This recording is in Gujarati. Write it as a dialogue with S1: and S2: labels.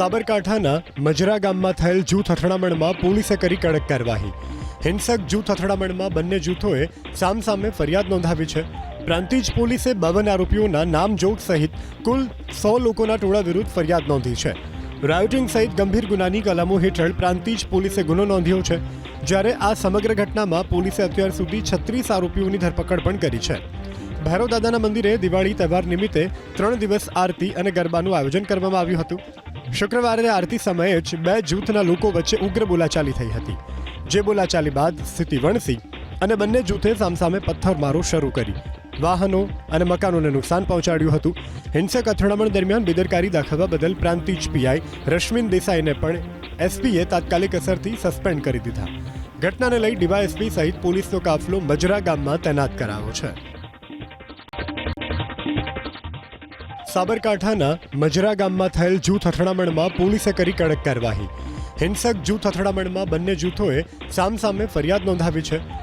S1: સાબરકાંઠાના મજરા ગામમાં થયેલ જૂથ અથડામણમાં પોલીસે કરી કડક કાર્યવાહી. હિંસક જૂથ અથડામણમાં બંને જૂથોએ સામસામે ફરિયાદ નોંધાવી છે. પ્રાંતિજ પોલીસે બાવન આરોપીઓના નામજોગ સહિત કુલ સો લોકોના ટોળા વિરુદ્ધ ફરિયાદ નોંધી છે. રાયોટિંગ સહિત ગંભીર ગુનાની કલમો હેઠળ પ્રાંતિજ પોલીસે ગુનો નોંધ્યો છે. જ્યારે આ સમગ્ર ઘટનામાં પોલીસે અત્યાર સુધી છત્રીસ આરોપીઓની ધરપકડ પણ કરી છે. ભૈરવ દાદાના મંદિરે દિવાળી તહેવાર નિમિત્તે ત્રણ દિવસ આરતી અને ગરબાનું આયોજન કરવામાં આવ્યું હતું. શુક્રવારે આરતી સમયે જ બે જૂથના લોકો વચ્ચે ઉગ્ર બોલાચાલી થઈ હતી. જે બોલાચાલી બાદ સ્થિતિ વણસી અને બંને જૂથે સામસામે પથ્થરમારો શરૂ કરી. વાહનો અને મકાનોને નુકસાન પહોંચાડ્યું હતું. હિંસક અથડામણ દરમિયાન બેદરકારી દાખવવા બદલ પ્રાંતિજ પીઆઈ રશ્મિન દેસાઈને પણ એસપીએ તાત્કાલિક અસરથી સસ્પેન્ડ કરી દીધા. ઘટનાને લઈ ડીવાયએસપી સહિત પોલીસનો કાફલો મજરા ગામમાં તૈનાત કરાયો છે. સાબરકાંઠાના મજરા ગામમાં થયેલ જૂથ અથડામણમાં પોલીસે કરી કડક કાર્યવાહી. હિંસક જૂથ અથડામણમાં બંને જૂથોએ સામસામે ફરિયાદ નોંધાવી છે.